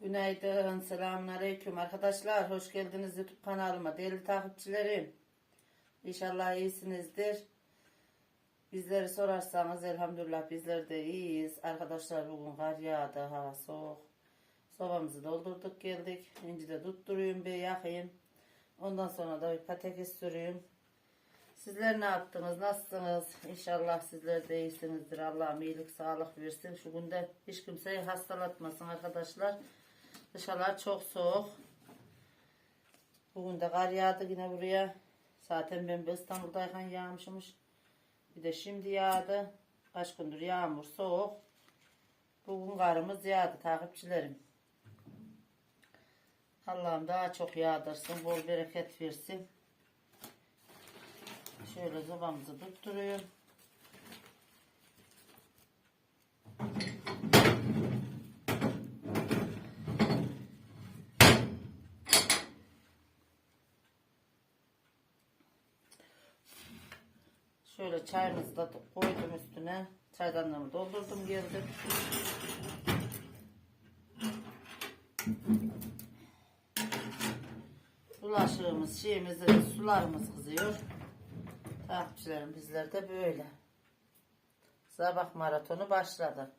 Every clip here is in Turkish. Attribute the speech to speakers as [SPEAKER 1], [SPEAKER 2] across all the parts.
[SPEAKER 1] Günaydın, selamun aleyküm arkadaşlar. Hoş geldiniz YouTube kanalıma. Değerli takipçilerim. İnşallah iyisinizdir. Bizleri sorarsanız elhamdülillah bizler de iyiyiz. Arkadaşlar bugün kar yağdı, hava soğuk. Sobamızı doldurduk geldik. İnci de tutturuyum bir yakayım. Ondan sonra da bir patates sürüyüm. Sizler ne yaptınız? Nasılsınız? İnşallah sizler de iyisinizdir. Allah'ım iyilik, sağlık versin. Şu günde hiç kimseyi hastalatmasın arkadaşlar. Dışarılar çok soğuk. Bugün de kar yağdı yine buraya. Zaten ben İstanbul'dayken yağmışmış. Bir de şimdi yağdı. Kaç gündür yağmur, soğuk. Bugün karımız yağdı takipçilerim. Allah'ım daha çok yağdırsın, bol bereket versin. Şöyle zobamızı tutturuyorum. Şöyle çayımızı da koydum üstüne. Çaydanlığımı doldurdum geldim. Bulaşığımız, şeyimiz, sularımız kızıyor. Takipçilerim bizler de böyle. Sabah maratonu başladı.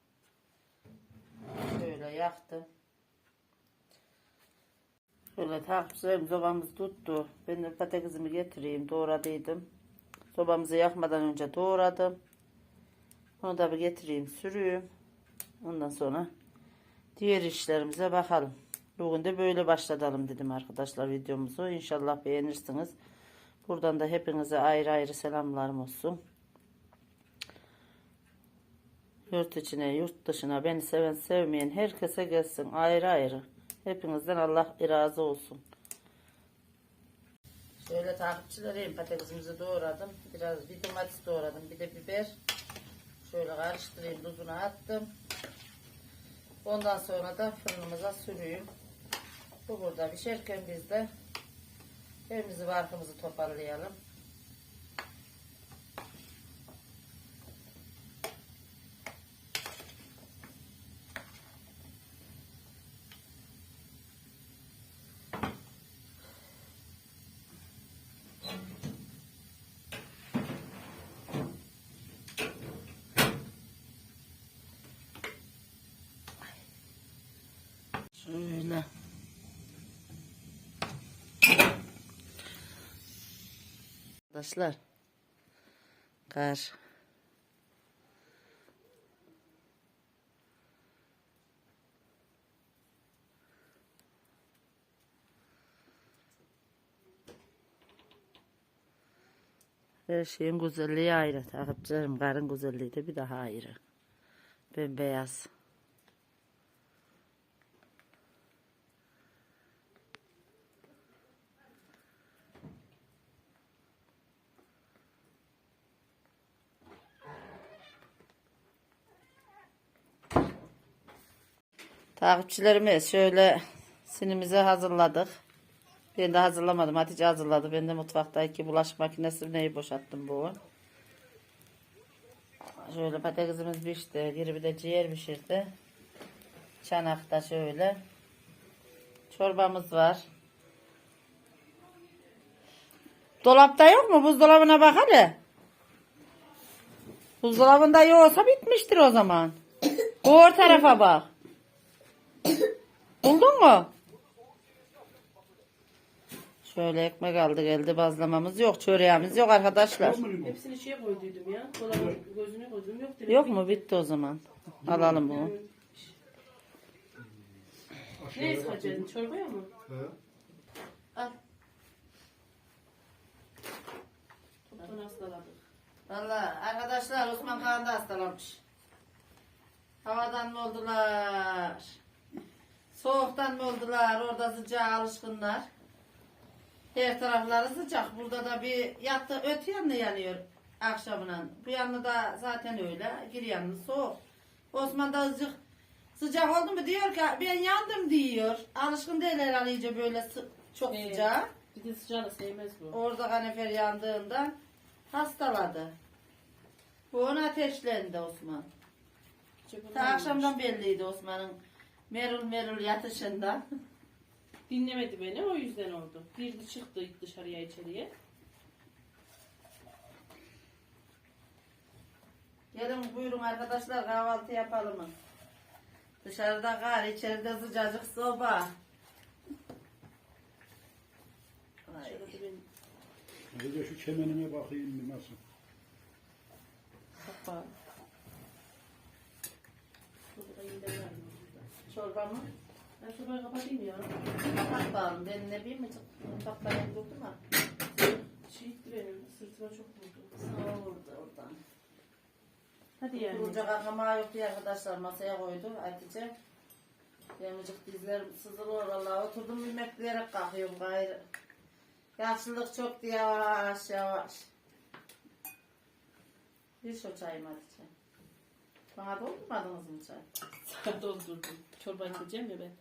[SPEAKER 1] Şöyle yaktım. Şöyle takipçilerim sobamız tuttu. Ben de patatesimi getireyim. Doğradıydım. Sobamızı yakmadan önce doğradım. Onu da bir getireyim sürüyüm. Ondan sonra diğer işlerimize bakalım. Bugün de böyle başlatalım dedim arkadaşlar videomuzu. İnşallah beğenirsiniz. Buradan da hepinize ayrı ayrı selamlarım olsun. Yurt içine, yurt dışına beni seven sevmeyen herkese gelsin ayrı ayrı. Hepinizden Allah razı olsun. Şöyle takipçilerim patatesimizi doğradım. Biraz bir domates doğradım. Bir de biber. Şöyle karıştırayım. Tuzunu attım. Ondan sonra da fırınımıza sürüyüm. Bu burada pişerken biz de evimizi barkımızı toparlayalım. Şöyle. Arkadaşlar. Kar. Her şeyin güzelliği ayrı. Takipçilerim karın güzelliği de bir daha ayrı. Bembeyaz. Takipçilerimiz şöyle sinimizi hazırladık. Ben de hazırlamadım. Hatice hazırladı. Ben de mutfaktaki bulaşık makinesi neyi boşalttım bu. Şöyle patatesimiz pişti. Biri bir de ciğer pişirdi. Çanakta şöyle. Çorbamız var. Dolapta yok mu? Buzdolabına bak hele. Buzdolabında yoksa bitmiştir o zaman. O tarafa bak. Buldun mu? Şöyle ekmek aldık elde bazlamamız yok. Çöreğimiz yok arkadaşlar.
[SPEAKER 2] Hepsini şeye koyduydum ya. Dolabın gözüne koydum. Yok dedim.
[SPEAKER 1] Yok mu? Bitti o zaman. Alalım bunu.
[SPEAKER 2] Ne sıkacaksın? Çorbaya mı? Al. Toptan hastaladık.
[SPEAKER 1] Valla arkadaşlar Osman Kağan da hastalanmış. Havadan mı oldular? Soğuktan mı oldular? Orada sıcağa alışkınlar. Her tarafları sıcak. Burada da bir yattı öte yanı yanıyor akşamına. Bu yanı da zaten öyle. Gir yanı soğuk. Osman da azıcık sıcak oldu mu diyor ki ben yandım diyor. Alışkın değil herhalde iyice böyle sı- çok
[SPEAKER 2] Evet.
[SPEAKER 1] sıcak.
[SPEAKER 2] Bir de sıcağı da sevmez bu.
[SPEAKER 1] Orada kanefer yandığından hastaladı. Bu ona ateşlendi Osman. Ta akşamdan belliydi Osman'ın Merul merul yatışında.
[SPEAKER 2] Dinlemedi beni o yüzden oldu. Girdi çıktı dışarıya içeriye.
[SPEAKER 1] Gelin buyurun arkadaşlar kahvaltı yapalım? Dışarıda kar, içeride sıcacık soba. Ay.
[SPEAKER 2] De
[SPEAKER 3] şu çemenime bakayım bir nasıl.
[SPEAKER 2] çok pahalı. Burada yine var mı?
[SPEAKER 1] Çorba mı?
[SPEAKER 2] Ben sobayı kapatayım ya.
[SPEAKER 1] Kapat bakalım. Ben ne bileyim mi? Mutfakta ben durdum ha.
[SPEAKER 2] Şiitti benim. Sırtıma çok vurdu.
[SPEAKER 1] Sağ orada oradan.
[SPEAKER 2] Hadi yani.
[SPEAKER 1] Kurulacak akama yok diye arkadaşlar masaya koydu Hatice. Yemicik dizler sızılıyor vallahi. Oturdum bir bekleyerek kalkıyorum gayrı. Yaşlılık çok yavaş yavaş. Bir şu çayım Hatice. Bana doldurmadınız mı çay?
[SPEAKER 2] Sana doldurdum. Çorba içeceğim ya ben.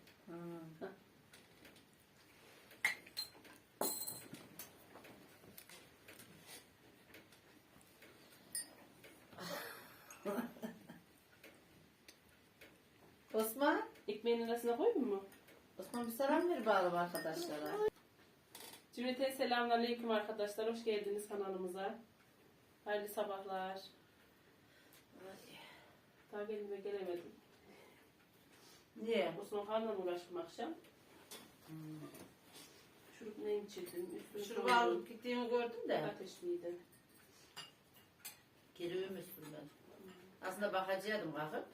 [SPEAKER 1] Osman,
[SPEAKER 2] Ekmeğin arasına koyayım mı?
[SPEAKER 1] Osman bir selam ver bakalım arkadaşlara.
[SPEAKER 2] Cümleten selamünaleyküm arkadaşlar. Hoş geldiniz kanalımıza. Hayırlı sabahlar. Daha kendime gelemedim.
[SPEAKER 1] Niye?
[SPEAKER 2] Osman Kağan'la uğraştım akşam. Şurup ne içirdim? Üstünü soğudum.
[SPEAKER 1] alıp gittiğimi gördüm de.
[SPEAKER 2] Ateşliydi.
[SPEAKER 1] Geri uyumuştum ben. Aslında bakacaktım kalkıp.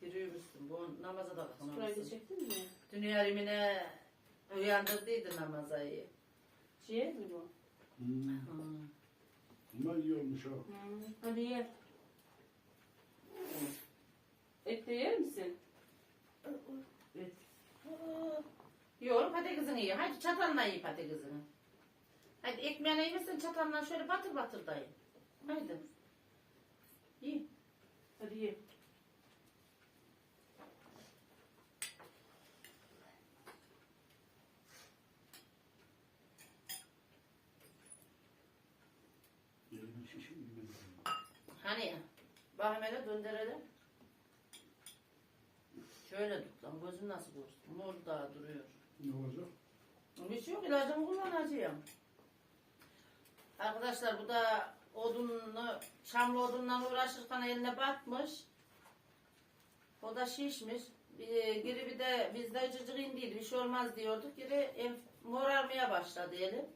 [SPEAKER 1] Geri uyumuştum. Bu namaza da
[SPEAKER 2] da
[SPEAKER 1] kalkmamışsın.
[SPEAKER 2] çektin mi?
[SPEAKER 1] Dünya rimine uyandırdıydı namazayı.
[SPEAKER 2] Ciğer mi bu?
[SPEAKER 3] Hmm.
[SPEAKER 1] Hmm.
[SPEAKER 3] Ama iyi olmuş ha.
[SPEAKER 2] Hadi ye. Et de yer misin?
[SPEAKER 1] Evet. Yoğur patatesini ye. Hadi çatalla ye patatesini. Hadi ekmeğine yemesin çatalla şöyle batır batır dayı. Haydi. Ye.
[SPEAKER 2] Hadi ye.
[SPEAKER 1] Hani bakayım hele döndürelim. Şöyle tut lan gözün nasıl görsün. Mor daha duruyor.
[SPEAKER 3] Ne olacak?
[SPEAKER 1] Bir şey yok ilacımı kullanacağım. Arkadaşlar bu da odunlu, şamlı odunla uğraşırken eline batmış. O da şişmiş. Bir, giri bir de bizde cıcık indiydi bir şey olmaz diyorduk. Giri enf- morarmaya başladı eli.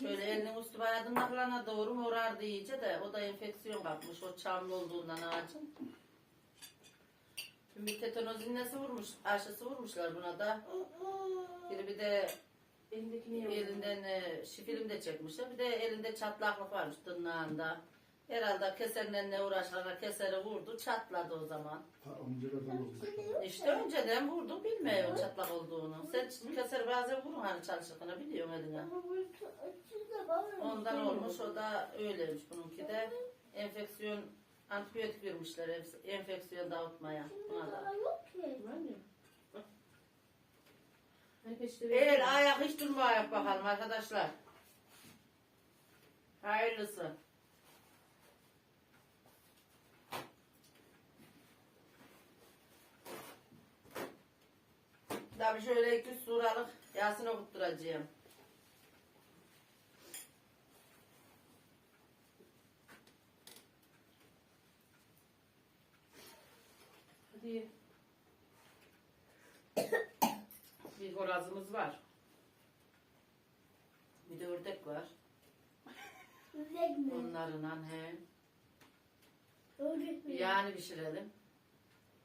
[SPEAKER 1] Şöyle elinin üstü bayağı tırnaklarına doğru morardı iyice de o da enfeksiyon kapmış o çamlı olduğundan ağacın. Bir tetanoz iğnesi vurmuş, aşısı vurmuşlar buna da. Biri bir de
[SPEAKER 2] Elindekini
[SPEAKER 1] elinden e, şifilim de çekmişler. Bir de elinde çatlaklık varmış tırnağında. Herhalde keserin ne uğraşarak keseri vurdu, çatladı o zaman.
[SPEAKER 3] Ta amcalardan olmuş.
[SPEAKER 1] İşte önceden vurdum bilmiyor çatlak olduğunu. Sen keser bazen vurun hani çalışırken biliyorum eline. Ondan olmuş o da öyleymiş bununki de. Enfeksiyon antibiyotik vermişler enf- enfeksiyon dağıtmaya. Buna da.
[SPEAKER 2] Var ya. Bak. Hani
[SPEAKER 1] El ayak hiç durma ayak bakalım arkadaşlar. Hayırlısı. Tabii şöyle 200 suralık Yasin okutturacağım.
[SPEAKER 2] Hadi ye.
[SPEAKER 1] Bir horazımız var. Bir de ördek var. Onlarla he. Yani pişirelim.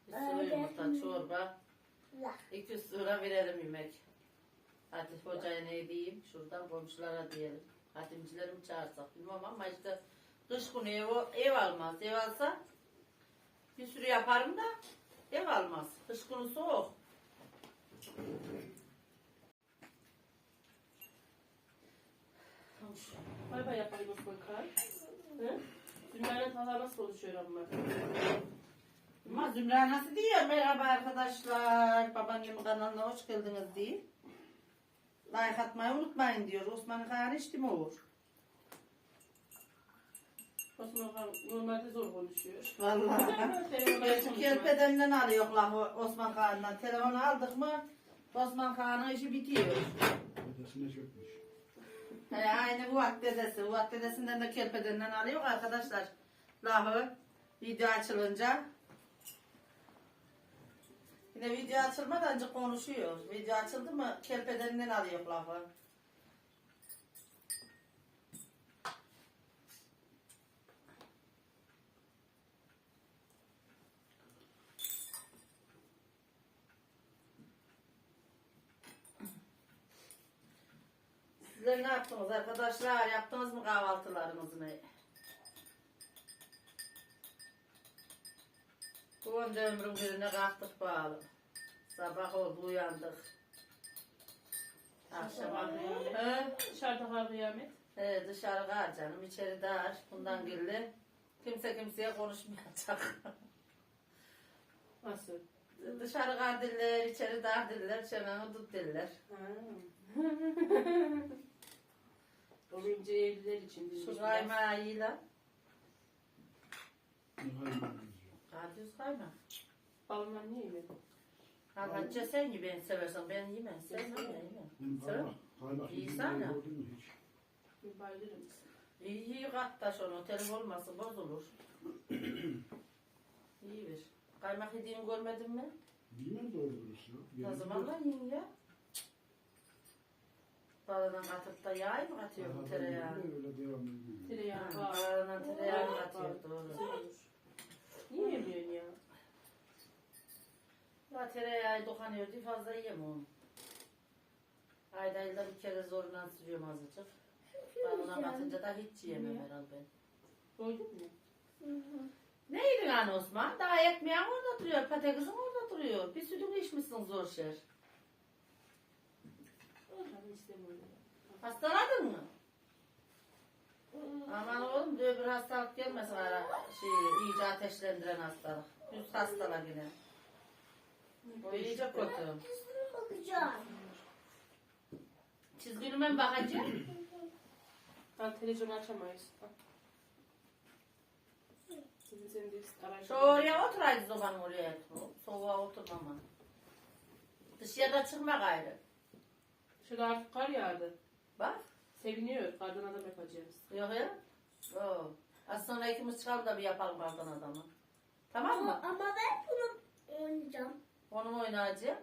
[SPEAKER 1] Bir sürü yumurta, çorba. 200 sura verelim yemek. Hadi hocaya ne diyeyim? Şuradan komşulara diyelim. Hatimcilerimi çağırsak bilmem ama işte kış günü ev, ev almaz. Ev alsa bir sürü yaparım da ev almaz. Kış günü soğuk.
[SPEAKER 2] Bay bay yapayım Osman Kağan. Hı? Zümra'yla Talha nasıl konuşuyor ama?
[SPEAKER 1] Ama Zümra nasıl diyor? Merhaba arkadaşlar. Babaannemin kanalına hoş geldiniz diye. Like atmayı unutmayın diyor. Osman Kağan içti mi olur?
[SPEAKER 2] Osman Kan normalde zor konuşuyor.
[SPEAKER 1] Vallahi. Kerpedenden alıyor lafı Osman Kağan'dan. Telefonu aldık mı Osman Kağan'ın işi bitiyor.
[SPEAKER 3] Dedesine çökmüş.
[SPEAKER 1] He, aynı Vuvat dedesi. Vuvat dedesinden de kerpedenden alıyor arkadaşlar. Lafı video açılınca. Yine video açılmadan önce konuşuyor. Video açıldı mı kerpedeninden alıyor lafı. Sizler ne yaptınız arkadaşlar? Yaptınız mı kahvaltılarınızı? Bu önce ömrün birine kalktık bağlı. Sabah oldu uyandık. Akşama. He?
[SPEAKER 2] Dışarıda kar kıyamet.
[SPEAKER 1] He, dışarı kal canım, içeri dar. Bundan girdi. Kimse kimseye konuşmayacak.
[SPEAKER 2] Nasıl?
[SPEAKER 1] dışarı diller, içeri dar diller, çeneni tut diller.
[SPEAKER 2] ince evliler için
[SPEAKER 1] lan.
[SPEAKER 3] Ne hayvan
[SPEAKER 1] Kadüz kaymak.
[SPEAKER 2] Balından niye mi?
[SPEAKER 1] Hatice sen gibi beni seversen ben yemem. Sen yeme yeme.
[SPEAKER 3] Benim
[SPEAKER 1] Sen?
[SPEAKER 3] kaymak. Kaymak
[SPEAKER 1] İyi
[SPEAKER 3] yediğini
[SPEAKER 1] sana.
[SPEAKER 3] gördün mü hiç?
[SPEAKER 2] Bir bayılırım.
[SPEAKER 1] İyi iyi kat taş onu. Telif olmasın bozulur. iyi bir. Kaymak yediğini görmedin mi?
[SPEAKER 3] Bilmem doğru dürüst ya.
[SPEAKER 1] Ne
[SPEAKER 3] Yedim
[SPEAKER 1] zaman
[SPEAKER 3] de-
[SPEAKER 1] lan yiyin ya? Baladan katıp da yağ mı katıyor bu
[SPEAKER 3] Aha,
[SPEAKER 1] tereyağı?
[SPEAKER 3] öyle devam ediyor.
[SPEAKER 2] Tereyağı var.
[SPEAKER 1] Baladan tereyağı
[SPEAKER 2] Var,
[SPEAKER 1] katıyor
[SPEAKER 2] var.
[SPEAKER 1] doğru.
[SPEAKER 2] Niye yemiyorsun ya?
[SPEAKER 1] Ya tereyağı dokunuyor diye fazla yiyemem onu. Ayda yılda bir kere zorla sürüyorum azıcık. Balına katınca da hiç yiyemem herhalde ben.
[SPEAKER 2] Doydun mu?
[SPEAKER 1] Ne yedin anne Osman? Daha ekmeğin orada duruyor, patatesin orada duruyor. Bir sütünü içmişsin zor şer.
[SPEAKER 2] Ben istemiyorum.
[SPEAKER 1] Hastaladın mı? Aman oğlum diyor bir hastalık gelmesin ara şey iyice ateşlendiren hastalık. Düz hastalık yine. O iyice kötü.
[SPEAKER 4] bakacağım.
[SPEAKER 1] Çizgilime mi bakacağım?
[SPEAKER 2] Ha televizyonu açamayız. Senin de araç.
[SPEAKER 1] Şu oraya oraya. Soğuğa oturmama. Dışarıya da çıkma gayrı.
[SPEAKER 2] Şurada artık kar yağdı.
[SPEAKER 1] Bak.
[SPEAKER 2] Seviniyor. Kardan adam yapacağız.
[SPEAKER 1] Yok ya. Oo. Az sonra ikimiz çıkalım da bir yapalım kardan adamı. Tamam mı?
[SPEAKER 4] Ama, ama ben bunu oynayacağım.
[SPEAKER 1] Onu mu oynayacağım?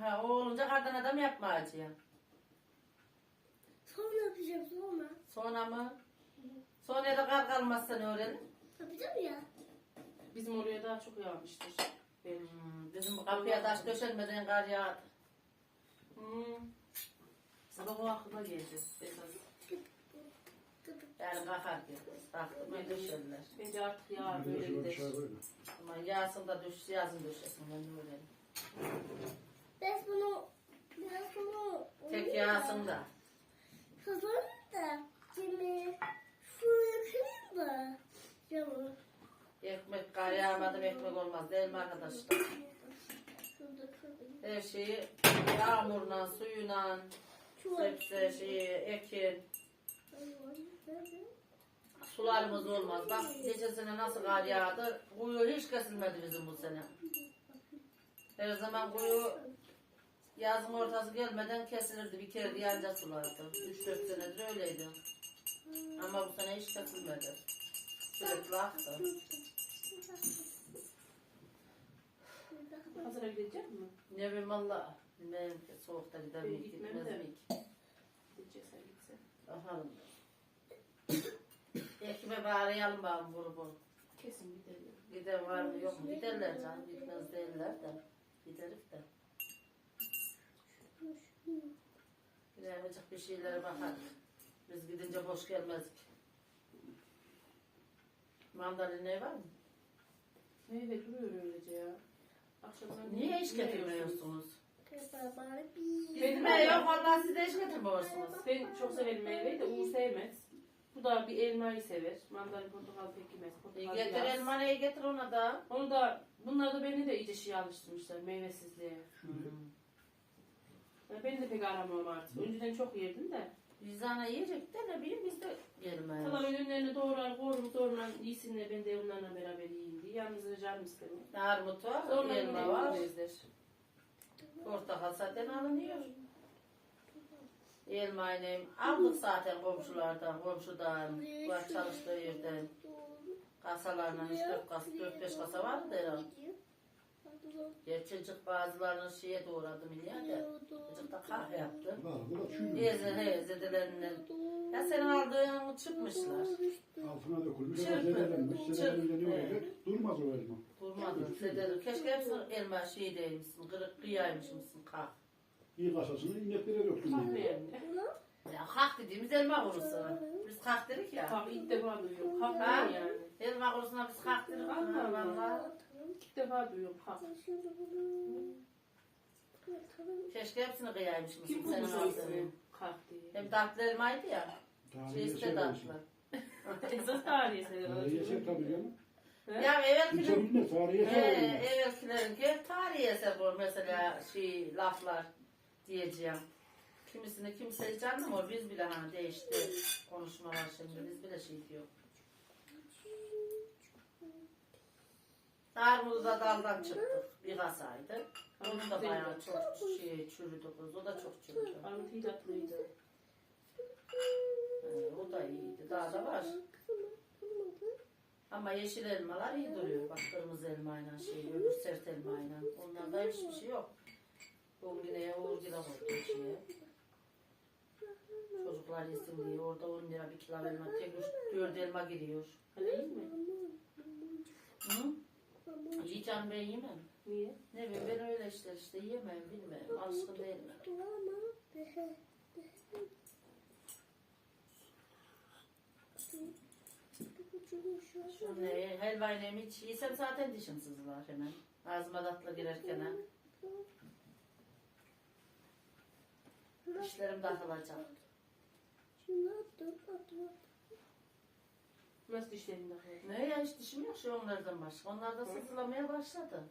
[SPEAKER 1] Ha, o olunca kardan adam yapmayacağım.
[SPEAKER 4] Sonra yapacağım sonra.
[SPEAKER 1] Sonra mı? Sonra da kar kalmazsa ne öğrenin?
[SPEAKER 4] Yapacağım ya.
[SPEAKER 2] Bizim oraya daha çok yağmıştır. Benim.
[SPEAKER 1] Hmm, bizim kapıya taş döşenmeden kar yağdı.
[SPEAKER 2] Hmm. Sabah o aklıma geldi. Esas.
[SPEAKER 1] Yani kalkar diyor. Kalktı mı döşerler.
[SPEAKER 2] Bence artık
[SPEAKER 3] de
[SPEAKER 2] böyle gider.
[SPEAKER 3] şey böyle.
[SPEAKER 1] Ama yağsın da düş, yazın döşesin ben de öğrenim.
[SPEAKER 4] Ben bunu biraz bunu
[SPEAKER 1] Tek yağsın da.
[SPEAKER 4] kazanım da kimi su yakayım da camı.
[SPEAKER 1] Ekmek kar yağmadı mı ekmek olmaz değil mi arkadaşlar? Her şeyi yağmurla, suyla. Sebze, şeyi, ekin, sularımız olmaz. Bak geçen sene nasıl kar yağdı, kuyu hiç kesilmedi bizim bu sene. Her zaman kuyu yazın ortası gelmeden kesilirdi, bir kere yanca sulardı. 3-4 senedir öyleydi. Ama bu sene hiç kesilmedi. Sürekli aktı.
[SPEAKER 2] Hazıra gidecek mi?
[SPEAKER 1] Ne bileyim valla. Bilmem ki soğukta gider mi
[SPEAKER 2] gitmem
[SPEAKER 1] gitmez
[SPEAKER 2] de.
[SPEAKER 1] mi?
[SPEAKER 2] Gideceksen gitsen.
[SPEAKER 1] Bakalım. Ekibe bağlayalım bakalım grubu.
[SPEAKER 2] Kesin gidelim.
[SPEAKER 1] Giden var mı yok mu? Giderler canım. Gitmez değiller de. Gideriz de. Bilemeyecek bir şeylere bakarız. Biz gidince boş gelmezdik. Mandalina var mı?
[SPEAKER 2] Meyve duruyor öylece ya. Akşamdan
[SPEAKER 1] Niye hiç getirmiyorsunuz? Gitme yok vallahi siz de hiç getirmiyorsunuz.
[SPEAKER 2] Ben çok severim meyveyi de Uğur sevmez. Bu da bir elmayı sever. Mandalina portakal pek yemez.
[SPEAKER 1] İyi
[SPEAKER 2] Portakal
[SPEAKER 1] getir
[SPEAKER 2] yaz.
[SPEAKER 1] elmanayı getir ona da.
[SPEAKER 2] Onu da bunlar da beni de iyice şey alıştırmışlar meyvesizliğe. Ya beni de pek aramıyorum artık. Önceden çok yerdim de.
[SPEAKER 1] Biz ana yiyecek de ne bileyim biz de gelmez.
[SPEAKER 2] Kalan ürünlerini doğrar, korum, zorla iyisinle ben de onlarla beraber yiyeyim diye. Yalnız canım istemiyor.
[SPEAKER 1] Armut var,
[SPEAKER 2] Zorla
[SPEAKER 1] elma var,
[SPEAKER 2] yiyemezler.
[SPEAKER 1] Portakal zaten alınıyor. Elmayı aldık zaten komşulardan, komşudan, var çalıştığı yerden. Kasalarla 3-4 kasa, 4-5 kasa vardı herhalde. Gerçecik bazılarını şeye doğradım ya da. Çocuk da kahve yaptı.
[SPEAKER 3] Var bu da çürüyor.
[SPEAKER 1] Yeze he zedelerinden. Ya senin aldığın çıkmışlar.
[SPEAKER 3] Altına dökülmüş.
[SPEAKER 1] Çırpı.
[SPEAKER 3] Zedelenmiş.
[SPEAKER 1] Evet.
[SPEAKER 3] olacak? Durmaz o elma.
[SPEAKER 1] Durmadı. Zedeli. Keşke hepsini elma şey değilmişsin. Kırık kıyaymışsın kalk.
[SPEAKER 3] İyi kasasını ineklere döktüm.
[SPEAKER 2] Kahve.
[SPEAKER 1] Ya kalk dediğimiz elma kurusu. Biz kalk dedik ya.
[SPEAKER 2] Kahve ilk defa duyuyorum. Kahve
[SPEAKER 1] Ha?
[SPEAKER 2] yani.
[SPEAKER 1] Elma kurusuna biz kalk dedik.
[SPEAKER 2] Allah
[SPEAKER 1] Allah
[SPEAKER 2] Allah. İlk defa duyuyorum kahve.
[SPEAKER 1] Keşke hepsini kıyaymışsın.
[SPEAKER 2] Kim
[SPEAKER 1] aldığını.
[SPEAKER 2] ismi? Kahve diye.
[SPEAKER 1] Hem tatlı elmaydı ya. Şey iste
[SPEAKER 3] olsun.
[SPEAKER 1] tatlı.
[SPEAKER 2] Esas tarihi.
[SPEAKER 3] Tarihi eser tabii canım.
[SPEAKER 1] Ya
[SPEAKER 3] Kimse
[SPEAKER 1] evvelkilerin
[SPEAKER 3] bilmez. Tarihi
[SPEAKER 1] He,
[SPEAKER 3] eser olsun.
[SPEAKER 1] evvelkilerinki tarihi eser bu mesela şey laflar diyeceğim. Kimisini kimse hiç anlamıyor. Biz bile hani değişti konuşmalar şimdi. Biz bile şey diyor. Armuduz'a daldan çıktık. Bir kasaydı. Onu da bayağı çok şey çürüdü kız. O da çok çürüdü.
[SPEAKER 2] Armut tatlıydı.
[SPEAKER 1] He, o da iyiydi. Daha da var. Ama yeşil elmalar iyi duruyor. Bak kırmızı elmayla şey, öbür sert elmayla. Onlarda hiçbir şey yok. Bugüneye uğur lira koydu şeye. Çocuklar yesin diye orada 10 lira bir kilo elma, tek üç, dört elma giriyor.
[SPEAKER 2] İyi mi?
[SPEAKER 1] Hı? Yiyeceğim ben yemem.
[SPEAKER 2] Niye?
[SPEAKER 1] Ne bileyim ben öyle işte işte yemem bilmem. Alışkın değilim. Ne, helvayla hiç yesem zaten dişim sızlar hemen. Ağzıma tatlı girerken ha. Dişlerim takılacak.
[SPEAKER 2] Nasıl dişlerin takıyor?
[SPEAKER 1] Ne ya hiç dişim yok şu onlardan başka. Onlar da sızlamaya başladı.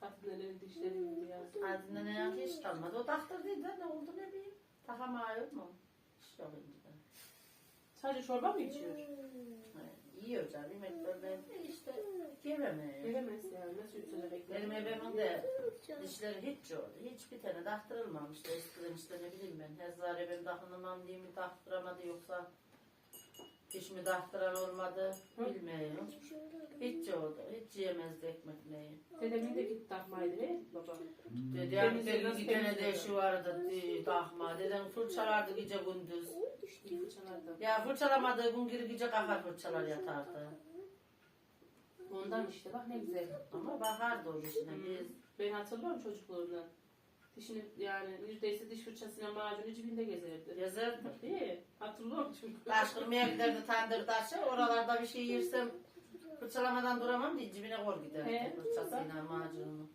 [SPEAKER 2] Kadınların dişleri gibi ya.
[SPEAKER 1] Ağzında ne yaptı hiç kalmadı. O taktırdıydı ne oldu ne bileyim. Takamıyor mu? Hiç yok şimdi.
[SPEAKER 2] Sadece çorba mı içiyor?
[SPEAKER 1] Ha, Yiyor canım yemeklerden de işte yememeye.
[SPEAKER 2] Bilemez yani. Nasıl yutulacak?
[SPEAKER 1] Benim evimin de dişleri hiç yoktu. Hiçbir tane taktırılmamıştı. Eskiden işte ne bileyim ben. Hezare ben takınamam diye mi taktıramadı yoksa hiç mi taktıran olmadı bilmiyorum. Hiç yoktu. Hiç yemezdi ekmek neyi.
[SPEAKER 2] Dedemin de gitti takmaydı he baba.
[SPEAKER 1] Dedi
[SPEAKER 2] nasıl
[SPEAKER 1] iki tane de şu vardı di- takma. Dedem fırçalardı gece gündüz.
[SPEAKER 2] İyi fırçalardı.
[SPEAKER 1] Ya fırçalamadığı gün geri gece kalkar fırçalar yatardı.
[SPEAKER 2] Ondan işte bak ne güzel.
[SPEAKER 1] Ama bakardı o dişine biz.
[SPEAKER 2] Ben hatırlıyorum çocukluğumdan. Dişini yani neredeyse diş fırçasıyla macunu cebinde gezerdi.
[SPEAKER 1] Gezerdi.
[SPEAKER 2] Değil. Hatırlıyorum çünkü.
[SPEAKER 1] Taş kırmaya giderdi tandır taşı. Oralarda bir şey yersem fırçalamadan duramam diye cebine kor giderdi
[SPEAKER 2] He.
[SPEAKER 1] fırçasıyla macununu.